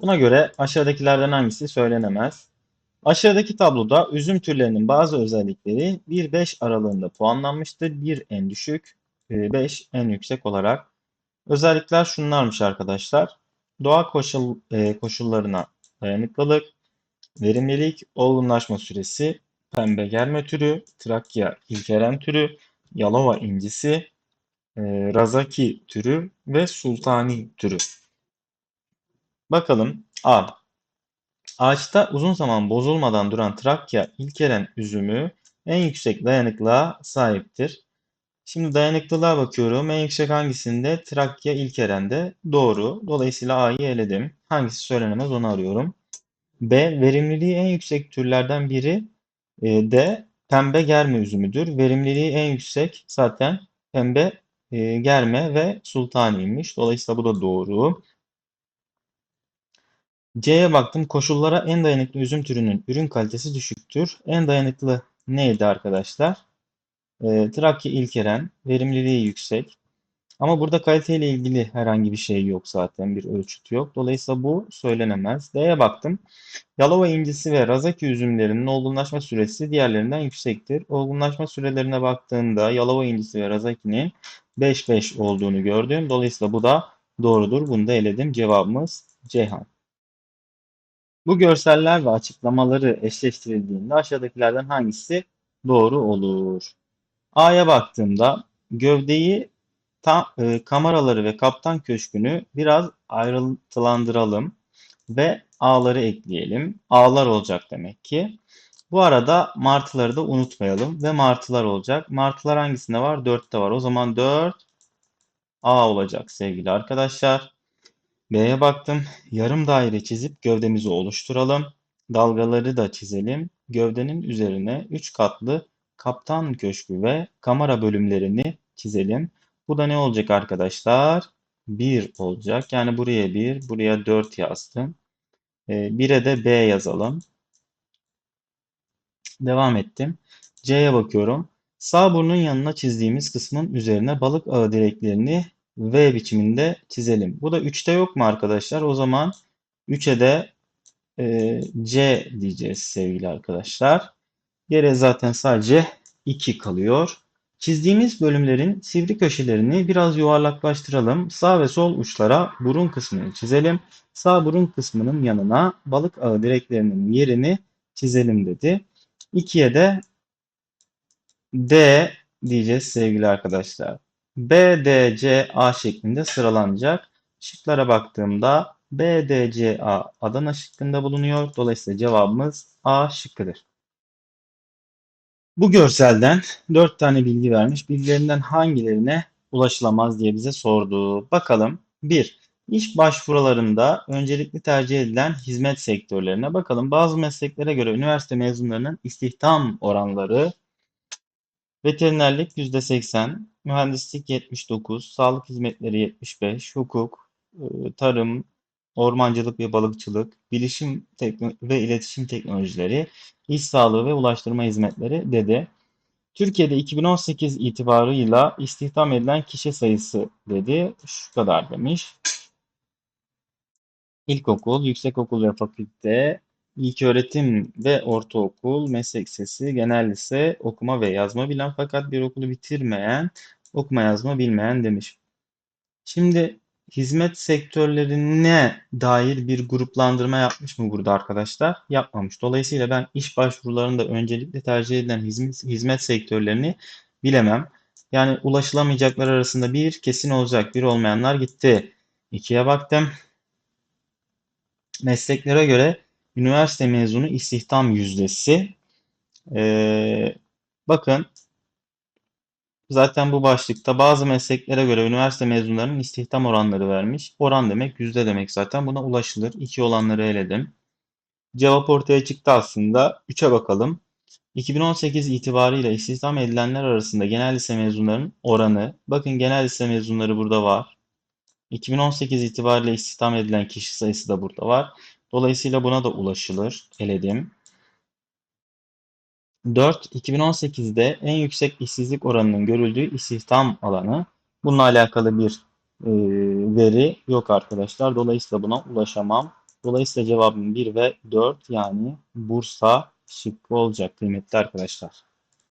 Buna göre aşağıdakilerden hangisi söylenemez? Aşağıdaki tabloda üzüm türlerinin bazı özellikleri 1-5 aralığında puanlanmıştır. 1 en düşük, 5 en yüksek olarak. Özellikler şunlarmış arkadaşlar. Doğa koşul, e, koşullarına dayanıklılık, verimlilik, olgunlaşma süresi, pembe germe türü, Trakya ilkeren türü, Yalova incisi, e, Razaki türü ve Sultani türü. Bakalım A. Ağaçta uzun zaman bozulmadan duran Trakya ilkeren üzümü en yüksek dayanıklılığa sahiptir. Şimdi dayanıklılığa bakıyorum. En yüksek hangisinde? Trakya ilkerende. Doğru. Dolayısıyla A'yı eledim. Hangisi söylenemez onu arıyorum. B. Verimliliği en yüksek türlerden biri de pembe germe üzümüdür. Verimliliği en yüksek zaten pembe e, germe ve sultaniymiş. Dolayısıyla bu da doğru. C'ye baktım. Koşullara en dayanıklı üzüm türünün ürün kalitesi düşüktür. En dayanıklı neydi arkadaşlar? E, Trakya ilkeren. Verimliliği yüksek. Ama burada kaliteyle ilgili herhangi bir şey yok zaten. Bir ölçüt yok. Dolayısıyla bu söylenemez. D'ye baktım. Yalova incisi ve Razaki üzümlerinin olgunlaşma süresi diğerlerinden yüksektir. Olgunlaşma sürelerine baktığımda Yalova incisi ve Razaki'nin 5-5 olduğunu gördüm. Dolayısıyla bu da doğrudur. Bunu da eledim. Cevabımız Ceyhan. Bu görseller ve açıklamaları eşleştirildiğinde aşağıdakilerden hangisi doğru olur? A'ya baktığımda gövdeyi ta, e, kameraları ve kaptan köşkünü biraz ayrıntılandıralım ve A'ları ekleyelim. A'lar olacak demek ki. Bu arada martıları da unutmayalım ve martılar olacak. Martılar hangisinde var? 4'te var. O zaman 4 A olacak sevgili arkadaşlar. B'ye baktım. Yarım daire çizip gövdemizi oluşturalım. Dalgaları da çizelim. Gövdenin üzerine 3 katlı kaptan köşkü ve kamera bölümlerini çizelim. Bu da ne olacak arkadaşlar? 1 olacak. Yani buraya 1, buraya 4 yazdım. 1'e ee, de B yazalım. Devam ettim. C'ye bakıyorum. Sağ burnun yanına çizdiğimiz kısmın üzerine balık ağı direklerini V biçiminde çizelim. Bu da 3'te yok mu arkadaşlar? O zaman 3'e de e, C diyeceğiz sevgili arkadaşlar. Yere zaten sadece 2 kalıyor. Çizdiğimiz bölümlerin sivri köşelerini biraz yuvarlaklaştıralım. Sağ ve sol uçlara burun kısmını çizelim. Sağ burun kısmının yanına balık ağı direklerinin yerini çizelim dedi. 2'ye de D diyeceğiz sevgili arkadaşlar. B, D, C, A şeklinde sıralanacak. Şıklara baktığımda B, D, C, A Adana şıkkında bulunuyor. Dolayısıyla cevabımız A şıkkıdır. Bu görselden 4 tane bilgi vermiş. Bilgilerinden hangilerine ulaşılamaz diye bize sordu. Bakalım. 1. İş başvurularında öncelikli tercih edilen hizmet sektörlerine bakalım. Bazı mesleklere göre üniversite mezunlarının istihdam oranları veterinerlik %80, mühendislik 79, sağlık hizmetleri 75, hukuk, ıı, tarım, ormancılık ve balıkçılık, bilişim ve iletişim teknolojileri, iş sağlığı ve ulaştırma hizmetleri dedi. Türkiye'de 2018 itibarıyla istihdam edilen kişi sayısı dedi. Şu kadar demiş. İlkokul, yüksekokul ve fakülte, ilköğretim ve ortaokul, meslek sesi, genel lise, okuma ve yazma bilen fakat bir okulu bitirmeyen, okuma yazma bilmeyen demiş. Şimdi hizmet sektörlerine dair bir gruplandırma yapmış mı burada arkadaşlar? Yapmamış. Dolayısıyla ben iş başvurularında öncelikle tercih edilen hizmet, hizmet sektörlerini bilemem. Yani ulaşılamayacaklar arasında bir kesin olacak, bir olmayanlar gitti. İkiye baktım. Mesleklere göre üniversite mezunu istihdam yüzdesi. Ee, bakın Zaten bu başlıkta bazı mesleklere göre üniversite mezunlarının istihdam oranları vermiş. Oran demek yüzde demek zaten. Buna ulaşılır. İki olanları eledim. Cevap ortaya çıktı aslında. 3'e bakalım. 2018 itibarıyla istihdam edilenler arasında genel lise mezunlarının oranı. Bakın genel lise mezunları burada var. 2018 itibariyle istihdam edilen kişi sayısı da burada var. Dolayısıyla buna da ulaşılır. Eledim. 4. 2018'de en yüksek işsizlik oranının görüldüğü istihdam alanı. Bununla alakalı bir e, veri yok arkadaşlar. Dolayısıyla buna ulaşamam. Dolayısıyla cevabım 1 ve 4 yani Bursa şıkkı olacak kıymetli arkadaşlar.